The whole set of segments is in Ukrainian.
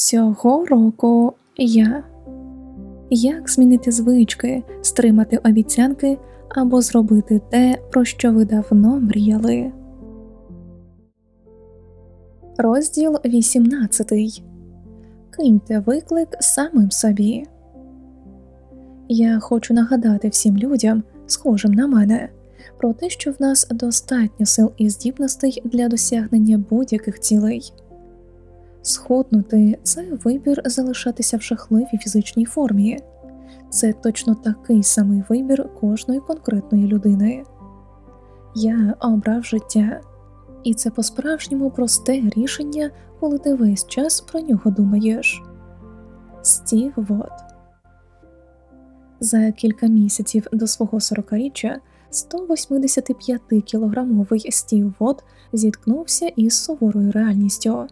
Цього року я. Як змінити звички, стримати обіцянки або зробити те, про що ви давно мріяли. Розділ 18. Киньте виклик самим собі. Я хочу нагадати всім людям, схожим на мене, про те, що в нас достатньо сил і здібностей для досягнення будь-яких цілей. Схуднути це вибір залишатися в жахливій фізичній формі, це точно такий самий вибір кожної конкретної людини. Я обрав життя, і це по-справжньому просте рішення, коли ти весь час про нього думаєш. Стів Вот За кілька місяців до свого 40-річчя 185-кілограмовий Стів Вот зіткнувся із суворою реальністю.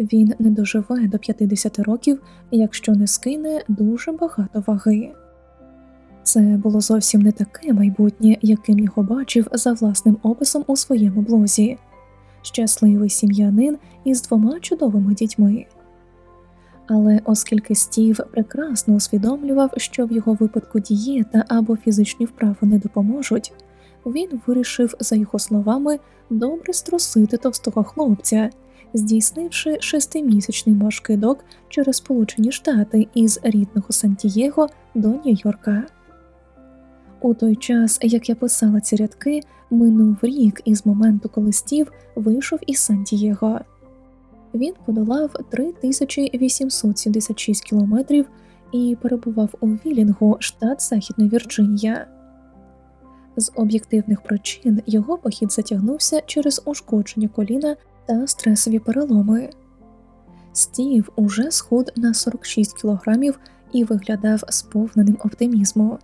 Він не доживе до 50 років, якщо не скине дуже багато ваги. Це було зовсім не таке майбутнє, яким його бачив за власним описом у своєму блозі щасливий сім'янин із двома чудовими дітьми. Але оскільки Стів прекрасно усвідомлював, що в його випадку дієта або фізичні вправи не допоможуть, він вирішив, за його словами, добре струсити товстого хлопця здійснивши шестимісячний маршкидок через Сполучені Штати із рідного Сантієго до Нью-Йорка. У той час, як я писала ці рядки, минув рік із моменту, коли Стів вийшов із Сантієго. Він подолав 3876 кілометрів і перебував у Вілінгу, штат Західна Вірджинія. З об'єктивних причин його похід затягнувся через ушкодження коліна та стресові переломи. Стів уже схуд на 46 кілограмів і виглядав сповненим оптимізму.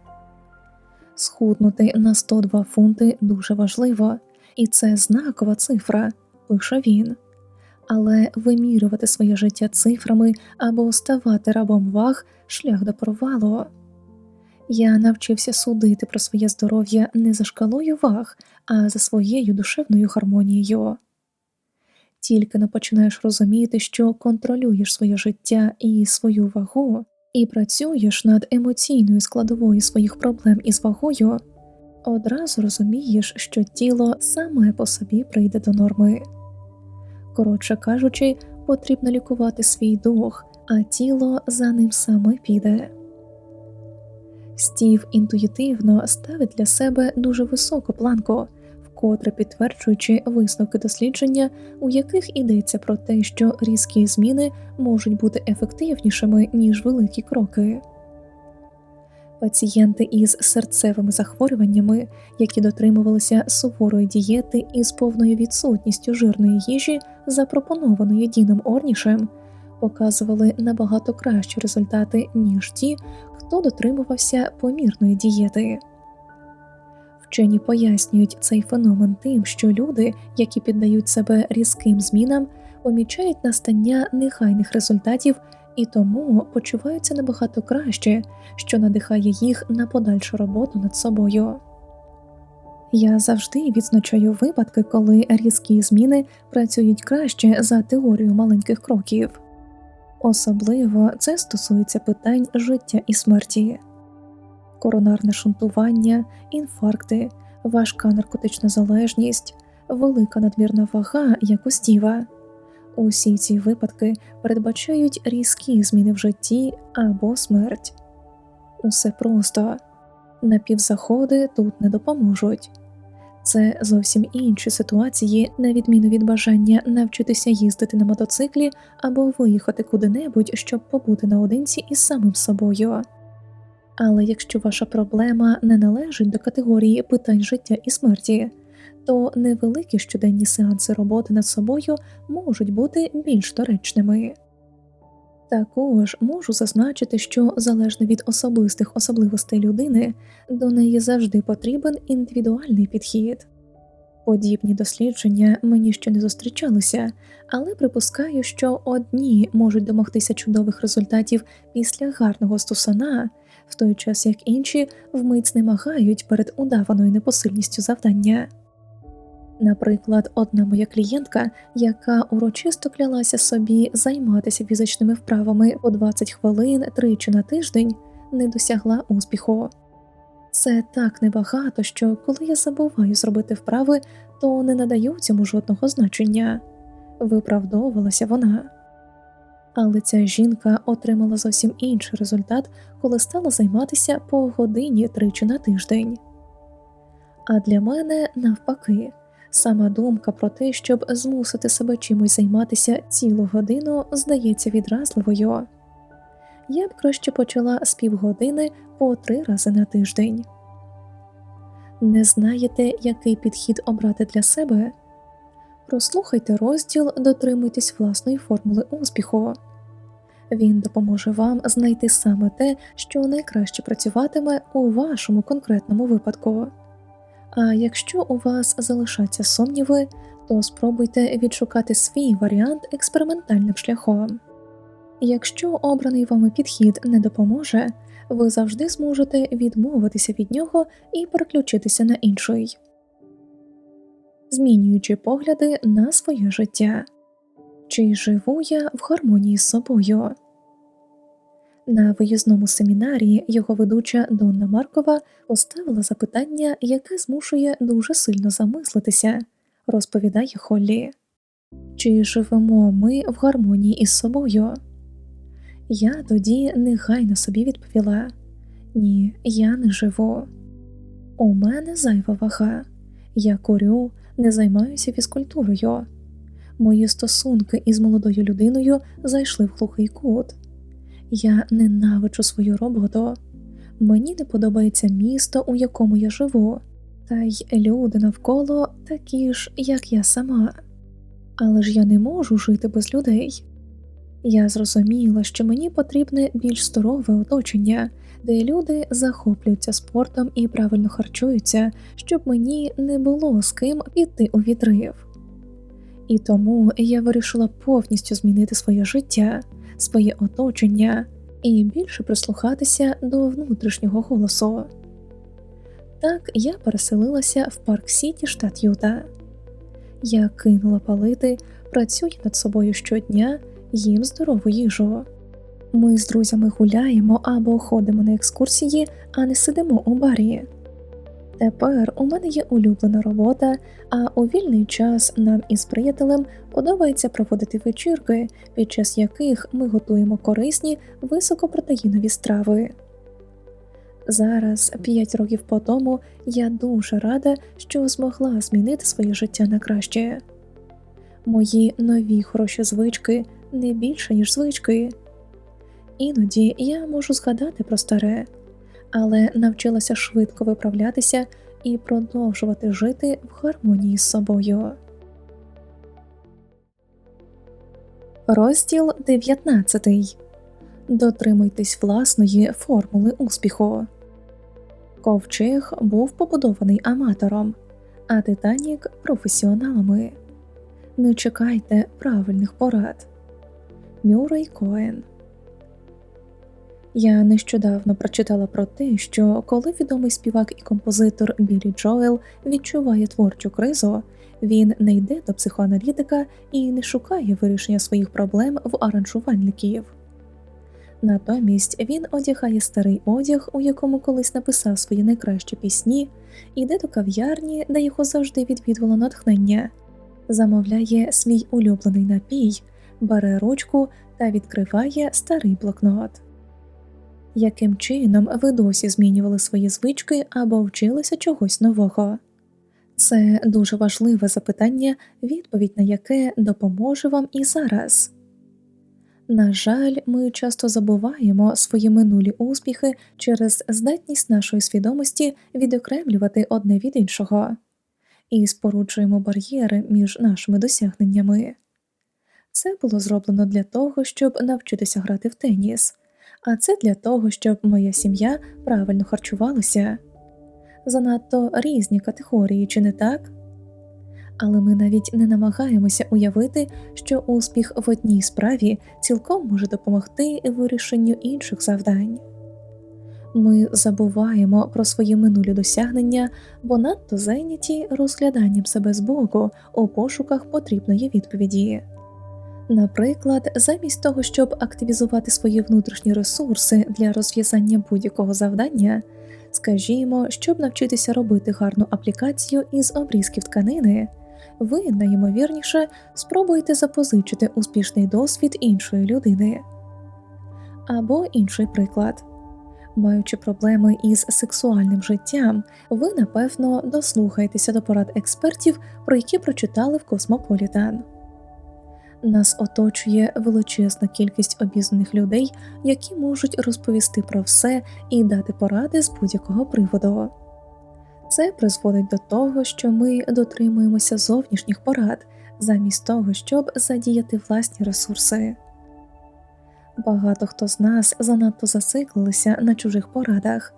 Схуднути на 102 фунти дуже важливо, і це знакова цифра, пише він. Але вимірювати своє життя цифрами або ставати рабом ваг шлях до провалу. Я навчився судити про своє здоров'я не за шкалою ваг, а за своєю душевною гармонією тільки не починаєш розуміти, що контролюєш своє життя і свою вагу, і працюєш над емоційною складовою своїх проблем із вагою, одразу розумієш, що тіло саме по собі прийде до норми. Коротше кажучи, потрібно лікувати свій дух, а тіло за ним саме піде. Стів інтуїтивно ставить для себе дуже високу планку, вкотре підтверджуючи висновки дослідження, у яких йдеться про те, що різкі зміни можуть бути ефективнішими ніж великі кроки. Пацієнти із серцевими захворюваннями, які дотримувалися суворої дієти із повною відсутністю жирної їжі, запропонованої Діном Орнішем, показували набагато кращі результати ніж ті, хто дотримувався помірної дієти. Вчені пояснюють цей феномен тим, що люди, які піддають себе різким змінам, помічають настання негайних результатів і тому почуваються набагато краще, що надихає їх на подальшу роботу над собою. Я завжди відзначаю випадки, коли різкі зміни працюють краще за теорію маленьких кроків. Особливо це стосується питань життя і смерті коронарне шунтування, інфаркти, важка наркотична залежність, велика надмірна вага, як у стіва. Усі ці випадки передбачають різкі зміни в житті або смерть. Усе просто напівзаходи тут не допоможуть. Це зовсім інші ситуації, на відміну від бажання навчитися їздити на мотоциклі або виїхати куди-небудь, щоб побути наодинці із самим собою. Але якщо ваша проблема не належить до категорії питань життя і смерті, то невеликі щоденні сеанси роботи над собою можуть бути більш доречними. Також можу зазначити, що залежно від особистих особливостей людини, до неї завжди потрібен індивідуальний підхід. Подібні дослідження мені ще не зустрічалися, але припускаю, що одні можуть домогтися чудових результатів після гарного стусана в той час як інші вмить знемагають перед удаваною непосильністю завдання. Наприклад, одна моя клієнтка, яка урочисто клялася собі займатися фізичними вправами по 20 хвилин тричі на тиждень, не досягла успіху. Це так небагато, що коли я забуваю зробити вправи, то не надаю цьому жодного значення, виправдовувалася вона. Але ця жінка отримала зовсім інший результат, коли стала займатися по годині тричі на тиждень. А для мене навпаки. Сама думка про те, щоб змусити себе чимось займатися цілу годину, здається відразливою. Я б краще почала з півгодини по три рази на тиждень. Не знаєте, який підхід обрати для себе? Прослухайте розділ, дотримуйтесь власної формули успіху. Він допоможе вам знайти саме те, що найкраще працюватиме у вашому конкретному випадку. А якщо у вас залишаться сумніви, то спробуйте відшукати свій варіант експериментальним шляхом. Якщо обраний вами підхід не допоможе, ви завжди зможете відмовитися від нього і переключитися на інший, змінюючи погляди на своє життя. Чи живу я в гармонії з собою? На виїзному семінарі його ведуча Донна Маркова поставила запитання, яке змушує дуже сильно замислитися, розповідає Холлі. Чи живемо ми в гармонії із собою? Я тоді негайно собі відповіла Ні, я не живу. У мене зайва вага, я курю, не займаюся фізкультурою. Мої стосунки із молодою людиною зайшли в глухий кут. Я ненавиджу свою роботу. Мені не подобається місто, у якому я живу, та й люди навколо такі ж, як я сама. Але ж я не можу жити без людей. Я зрозуміла, що мені потрібне більш здорове оточення, де люди захоплюються спортом і правильно харчуються, щоб мені не було з ким піти у відрив. І тому я вирішила повністю змінити своє життя своє оточення і більше прислухатися до внутрішнього голосу. Так я переселилася в Парк Сіті, штат Юта. Я кинула палити, працюю над собою щодня, їм здорову їжу. Ми з друзями гуляємо або ходимо на екскурсії, а не сидимо у барі. Тепер у мене є улюблена робота, а у вільний час нам із приятелем подобається проводити вечірки, під час яких ми готуємо корисні високопротеїнові страви. Зараз, п'ять років по тому, я дуже рада, що змогла змінити своє життя на краще. Мої нові хороші звички не більше, ніж звички. Іноді я можу згадати про старе але навчилася швидко виправлятися і продовжувати жити в гармонії з собою. Розділ 19. Дотримуйтесь власної формули успіху. Ковчег був побудований аматором, а Титанік професіоналами. Не чекайте правильних порад. Мюррей Коен я нещодавно прочитала про те, що коли відомий співак і композитор Білі Джоел відчуває творчу кризу, він не йде до психоаналітика і не шукає вирішення своїх проблем в аранжувальників. Натомість він одягає старий одяг, у якому колись написав свої найкращі пісні, іде до кав'ярні, де його завжди відвідувало натхнення, замовляє свій улюблений напій, бере ручку та відкриває старий блокнот яким чином ви досі змінювали свої звички або вчилися чогось нового? Це дуже важливе запитання, відповідь на яке допоможе вам і зараз. На жаль, ми часто забуваємо свої минулі успіхи через здатність нашої свідомості відокремлювати одне від іншого і споруджуємо бар'єри між нашими досягненнями. Це було зроблено для того, щоб навчитися грати в теніс, а це для того, щоб моя сім'я правильно харчувалася. Занадто різні категорії, чи не так? Але ми навіть не намагаємося уявити, що успіх в одній справі цілком може допомогти вирішенню інших завдань. Ми забуваємо про свої минулі досягнення, бо надто зайняті розгляданням себе збоку у пошуках потрібної відповіді. Наприклад, замість того, щоб активізувати свої внутрішні ресурси для розв'язання будь-якого завдання, скажімо, щоб навчитися робити гарну аплікацію із обрізків тканини, ви найімовірніше спробуєте запозичити успішний досвід іншої людини. Або інший приклад. Маючи проблеми із сексуальним життям, ви напевно дослухаєтеся до порад експертів, про які прочитали в Космополітан. Нас оточує величезна кількість обізнаних людей, які можуть розповісти про все і дати поради з будь-якого приводу. Це призводить до того, що ми дотримуємося зовнішніх порад, замість того, щоб задіяти власні ресурси. Багато хто з нас занадто зациклилися на чужих порадах,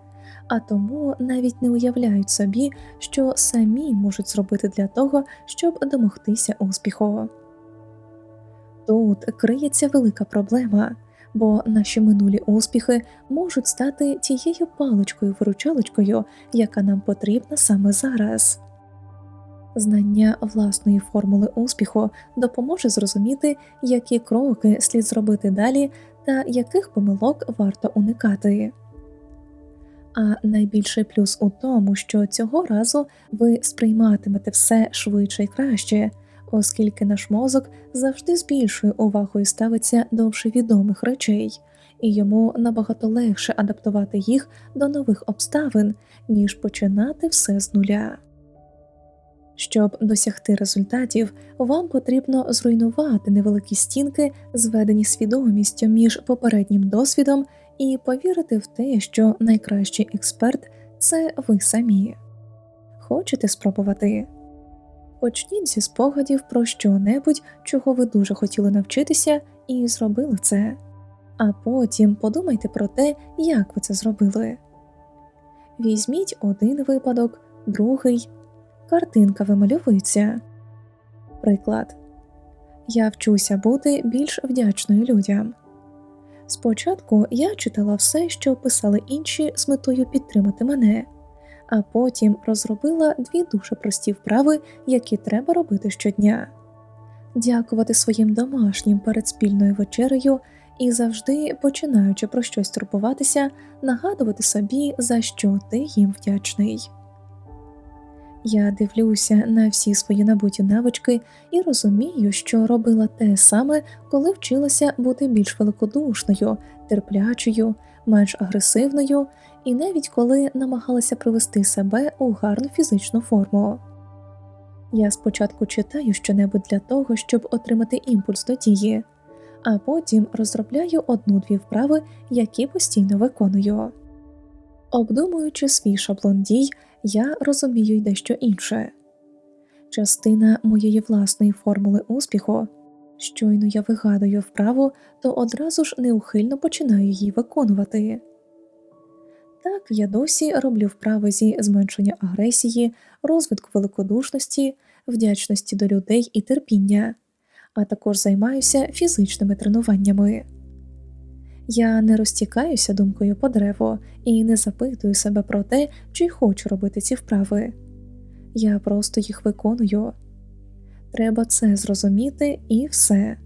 а тому навіть не уявляють собі, що самі можуть зробити для того, щоб домогтися успіху. Тут криється велика проблема, бо наші минулі успіхи можуть стати тією паличкою виручалочкою, яка нам потрібна саме зараз. Знання власної формули успіху допоможе зрозуміти, які кроки слід зробити далі та яких помилок варто уникати. А найбільший плюс у тому, що цього разу ви сприйматимете все швидше і краще, оскільки наш мозок завжди з більшою увагою ставиться до відомих речей, і йому набагато легше адаптувати їх до нових обставин, ніж починати все з нуля. Щоб досягти результатів, вам потрібно зруйнувати невеликі стінки, зведені свідомістю між попереднім досвідом, і повірити в те, що найкращий експерт це ви самі. Хочете спробувати? Почніть зі спогадів про що-небудь, чого ви дуже хотіли навчитися, і зробили це, а потім подумайте про те, як ви це зробили. Візьміть один випадок, другий картинка вимальовується. Приклад Я вчуся бути більш вдячною людям. Спочатку я читала все, що писали інші з метою підтримати мене, а потім розробила дві дуже прості вправи, які треба робити щодня дякувати своїм домашнім перед спільною вечерею і завжди, починаючи про щось турбуватися, нагадувати собі, за що ти їм вдячний. Я дивлюся на всі свої набуті навички і розумію, що робила те саме, коли вчилася бути більш великодушною, терплячою, менш агресивною, і навіть коли намагалася привести себе у гарну фізичну форму. Я спочатку читаю щонебудь для того, щоб отримати імпульс до дії, а потім розробляю одну-дві вправи, які постійно виконую. Обдумуючи свій шаблон дій, я розумію й дещо інше. Частина моєї власної формули успіху, щойно я вигадую вправу, то одразу ж неухильно починаю її виконувати. Так, я досі роблю вправи зі зменшення агресії, розвитку великодушності, вдячності до людей і терпіння, а також займаюся фізичними тренуваннями. Я не розтікаюся думкою по дереву і не запитую себе про те, чи хочу робити ці вправи. Я просто їх виконую. Треба це зрозуміти і все.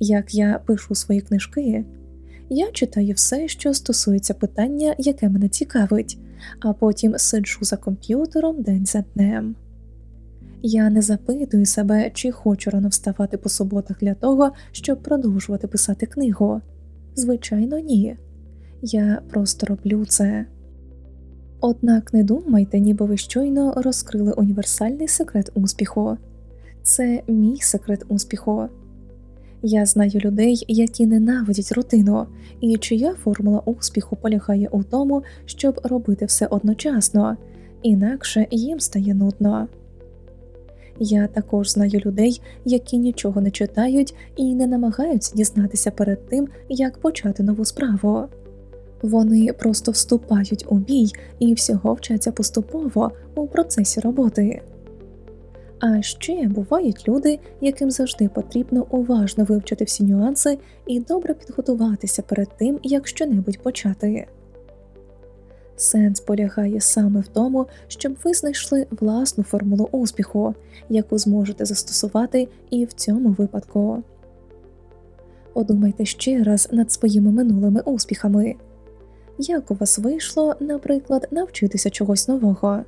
Як я пишу свої книжки, я читаю все, що стосується питання, яке мене цікавить, а потім сиджу за комп'ютером день за днем. Я не запитую себе, чи хочу рано вставати по суботах для того, щоб продовжувати писати книгу. Звичайно, ні. Я просто роблю це. Однак не думайте, ніби ви щойно розкрили універсальний секрет успіху. Це мій секрет успіху. Я знаю людей, які ненавидять рутину, і чия формула успіху полягає у тому, щоб робити все одночасно, інакше їм стає нудно. Я також знаю людей, які нічого не читають і не намагаються дізнатися перед тим, як почати нову справу. Вони просто вступають у бій і всього вчаться поступово у процесі роботи. А ще бувають люди, яким завжди потрібно уважно вивчити всі нюанси і добре підготуватися перед тим, як щонебудь почати. Сенс полягає саме в тому, щоб ви знайшли власну формулу успіху, яку зможете застосувати і в цьому випадку. Подумайте ще раз над своїми минулими успіхами. Як у вас вийшло, наприклад, навчитися чогось нового?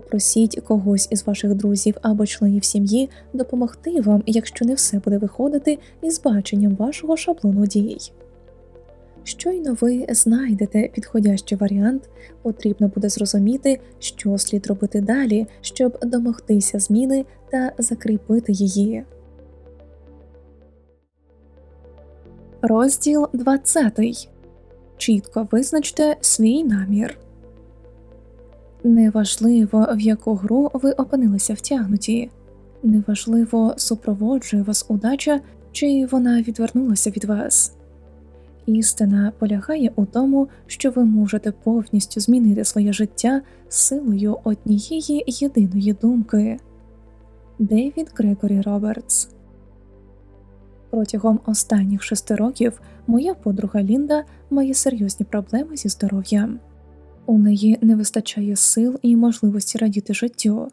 Попросіть когось із ваших друзів або членів сім'ї допомогти вам, якщо не все буде виходити із баченням вашого шаблону дій. Щойно ви знайдете підходящий варіант, потрібно буде зрозуміти, що слід робити далі, щоб домогтися зміни та закріпити її. Розділ 20. Чітко визначте свій намір. Неважливо, в яку гру ви опинилися втягнуті, неважливо, супроводжує вас удача, чи вона відвернулася від вас. Істина полягає у тому, що ви можете повністю змінити своє життя силою однієї єдиної думки. Девід Грегорі Робертс Протягом останніх шести років моя подруга Лінда має серйозні проблеми зі здоров'ям. У неї не вистачає сил і можливості радіти життю,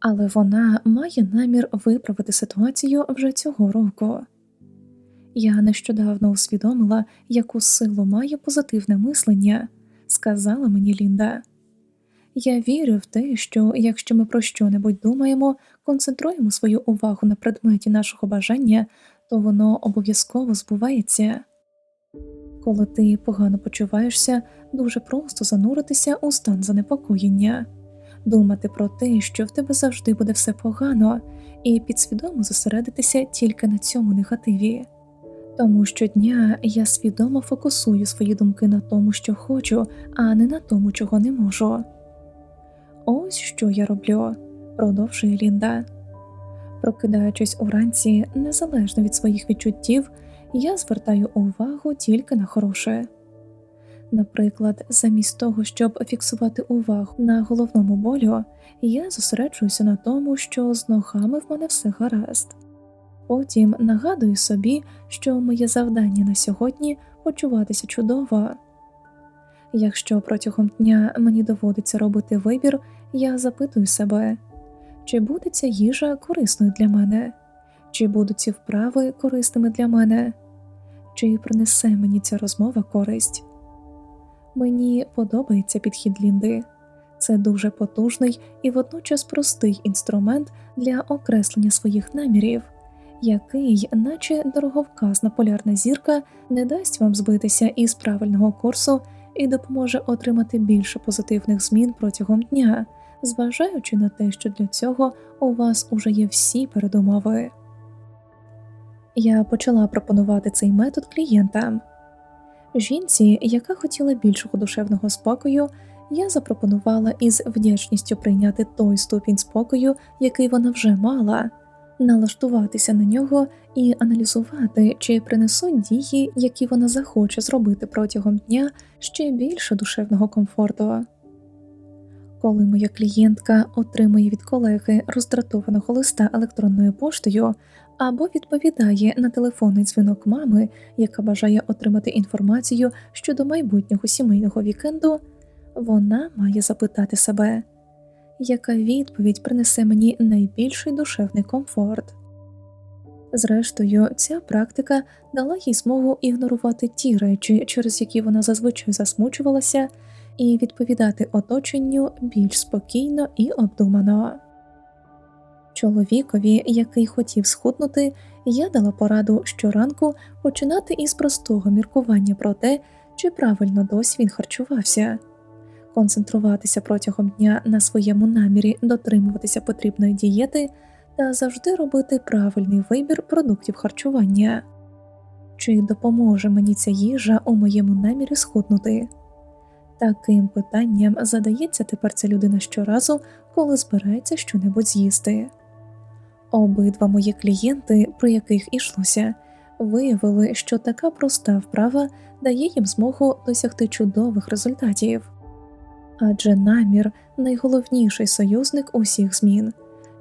але вона має намір виправити ситуацію вже цього року. Я нещодавно усвідомила, яку силу має позитивне мислення, сказала мені Лінда. Я вірю в те, що якщо ми про що-небудь думаємо, концентруємо свою увагу на предметі нашого бажання, то воно обов'язково збувається. Коли ти погано почуваєшся, дуже просто зануритися у стан занепокоєння, думати про те, що в тебе завжди буде все погано, і підсвідомо зосередитися тільки на цьому негативі. Тому щодня я свідомо фокусую свої думки на тому, що хочу, а не на тому, чого не можу. Ось що я роблю, продовжує Лінда. Прокидаючись уранці, незалежно від своїх відчуттів, я звертаю увагу тільки на хороше. Наприклад, замість того, щоб фіксувати увагу на головному болю, я зосереджуюся на тому, що з ногами в мене все гаразд. Потім нагадую собі, що моє завдання на сьогодні почуватися чудово. Якщо протягом дня мені доводиться робити вибір, я запитую себе, чи буде ця їжа корисною для мене, чи будуть ці вправи корисними для мене, чи принесе мені ця розмова користь. Мені подобається підхід Лінди. Це дуже потужний і водночас простий інструмент для окреслення своїх намірів який, наче дороговказна полярна зірка, не дасть вам збитися із правильного курсу і допоможе отримати більше позитивних змін протягом дня, зважаючи на те, що для цього у вас уже є всі передумови. Я почала пропонувати цей метод клієнтам. Жінці, яка хотіла більшого душевного спокою, я запропонувала із вдячністю прийняти той ступінь спокою, який вона вже мала налаштуватися на нього і аналізувати, чи принесуть дії, які вона захоче зробити протягом дня ще більше душевного комфорту. Коли моя клієнтка отримує від колеги роздратованого листа електронною поштою або відповідає на телефонний дзвінок мами, яка бажає отримати інформацію щодо майбутнього сімейного вікенду, вона має запитати себе яка відповідь принесе мені найбільший душевний комфорт. Зрештою, ця практика дала їй змогу ігнорувати ті речі, через які вона зазвичай засмучувалася, і відповідати оточенню більш спокійно і обдумано. Чоловікові, який хотів схуднути, я дала пораду щоранку починати із простого міркування про те, чи правильно досі він харчувався концентруватися протягом дня на своєму намірі дотримуватися потрібної дієти та завжди робити правильний вибір продуктів харчування. Чи допоможе мені ця їжа у моєму намірі схуднути? Таким питанням задається тепер ця людина щоразу, коли збирається щонебудь з'їсти. Обидва мої клієнти, про яких ішлося, виявили, що така проста вправа дає їм змогу досягти чудових результатів адже намір найголовніший союзник усіх змін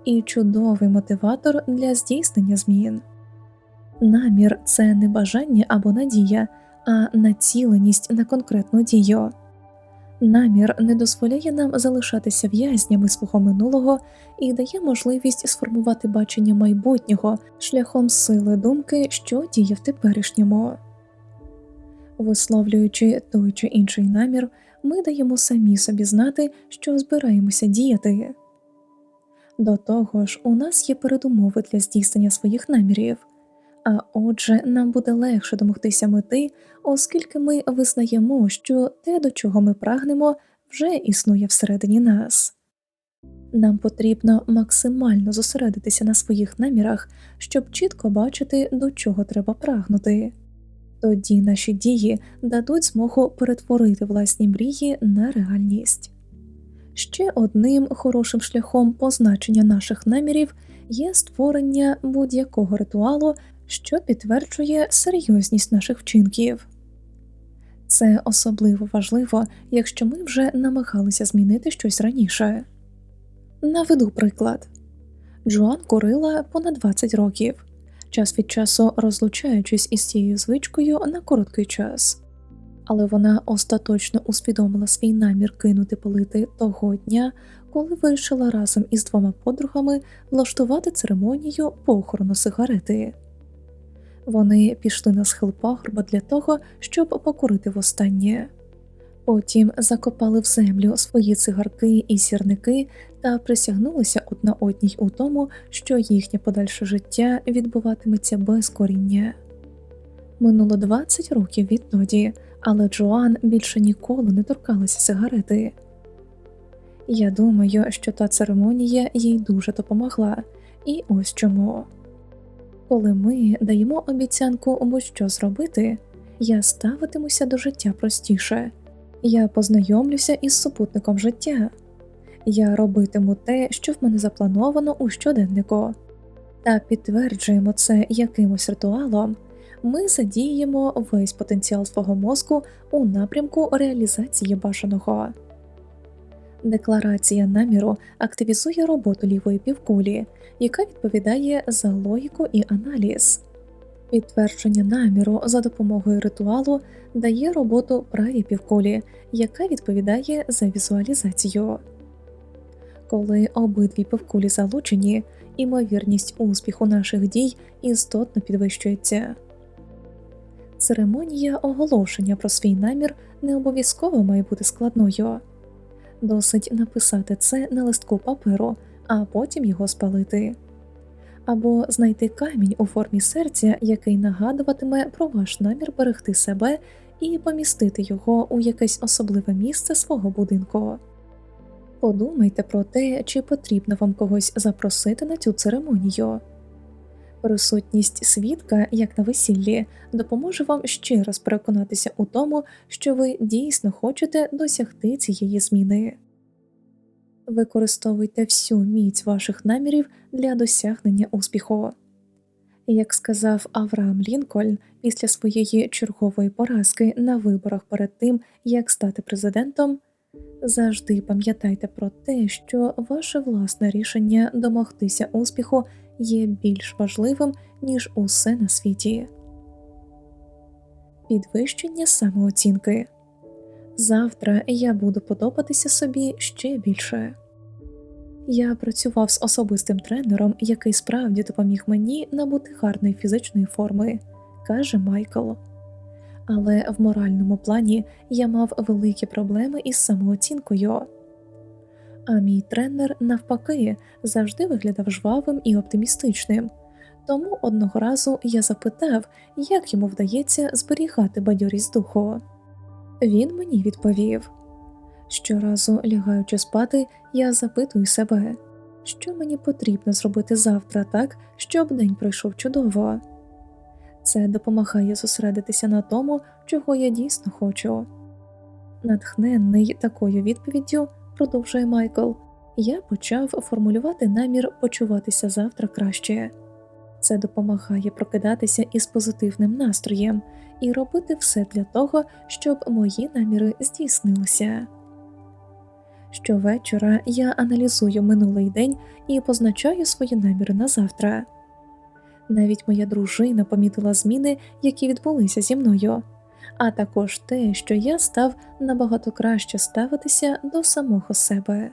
і чудовий мотиватор для здійснення змін. Намір це не бажання або надія, а націленість на конкретну дію. Намір не дозволяє нам залишатися в'язнями свого минулого і дає можливість сформувати бачення майбутнього шляхом сили думки, що діє в теперішньому. Висловлюючи той чи інший намір, ми даємо самі собі знати, що збираємося діяти. До того ж, у нас є передумови для здійснення своїх намірів, а отже, нам буде легше домогтися мети, оскільки ми визнаємо, що те, до чого ми прагнемо, вже існує всередині нас. Нам потрібно максимально зосередитися на своїх намірах, щоб чітко бачити, до чого треба прагнути. Тоді наші дії дадуть змогу перетворити власні мрії на реальність. Ще одним хорошим шляхом позначення наших намірів є створення будь-якого ритуалу, що підтверджує серйозність наших вчинків. Це особливо важливо, якщо ми вже намагалися змінити щось раніше. Наведу приклад Джоан курила понад 20 років, час від часу розлучаючись із цією звичкою на короткий час, але вона остаточно усвідомила свій намір кинути палити того дня, коли вирішила разом із двома подругами влаштувати церемонію похорону сигарети. Вони пішли на схил пагорба для того, щоб покурити востаннє. Потім закопали в землю свої цигарки і сірники та присягнулися одна одній у тому, що їхнє подальше життя відбуватиметься без коріння. Минуло 20 років відтоді, але Джоан більше ніколи не торкалася сигарети. Я думаю, що та церемонія їй дуже допомогла, і ось чому. Коли ми даємо обіцянку будь-що зробити, я ставитимуся до життя простіше, я познайомлюся із супутником життя, я робитиму те, що в мене заплановано у щоденнику, та підтверджуємо це якимось ритуалом, ми задіємо весь потенціал свого мозку у напрямку реалізації бажаного. Декларація наміру активізує роботу лівої півкулі, яка відповідає за логіку і аналіз. Підтвердження наміру за допомогою ритуалу дає роботу правій півкулі, яка відповідає за візуалізацію. Коли обидві півкулі залучені, імовірність успіху наших дій істотно підвищується. Церемонія оголошення про свій намір не обов'язково має бути складною. Досить написати це на листку паперу, а потім його спалити, або знайти камінь у формі серця, який нагадуватиме про ваш намір берегти себе і помістити його у якесь особливе місце свого будинку. Подумайте про те, чи потрібно вам когось запросити на цю церемонію. Присутність свідка, як на весіллі, допоможе вам ще раз переконатися у тому, що ви дійсно хочете досягти цієї зміни. Використовуйте всю міць ваших намірів для досягнення успіху. Як сказав Авраам Лінкольн після своєї чергової поразки на виборах перед тим, як стати президентом, завжди пам'ятайте про те, що ваше власне рішення домогтися успіху є більш важливим, ніж усе на світі. Підвищення самооцінки завтра я буду подобатися собі ще більше. Я працював з особистим тренером, який справді допоміг мені набути гарної фізичної форми, каже Майкл. Але в моральному плані я мав великі проблеми із самооцінкою а мій тренер, навпаки, завжди виглядав жвавим і оптимістичним. Тому одного разу я запитав, як йому вдається зберігати бадьорість духу. Він мені відповів щоразу, лягаючи спати, я запитую себе, що мені потрібно зробити завтра так, щоб день пройшов чудово. Це допомагає зосередитися на тому, чого я дійсно хочу. Натхненний такою відповіддю, продовжує Майкл, я почав формулювати намір почуватися завтра краще. Це допомагає прокидатися із позитивним настроєм і робити все для того, щоб мої наміри здійснилися. Щовечора я аналізую минулий день і позначаю свої наміри на завтра. Навіть моя дружина помітила зміни, які відбулися зі мною, а також те, що я став набагато краще ставитися до самого себе.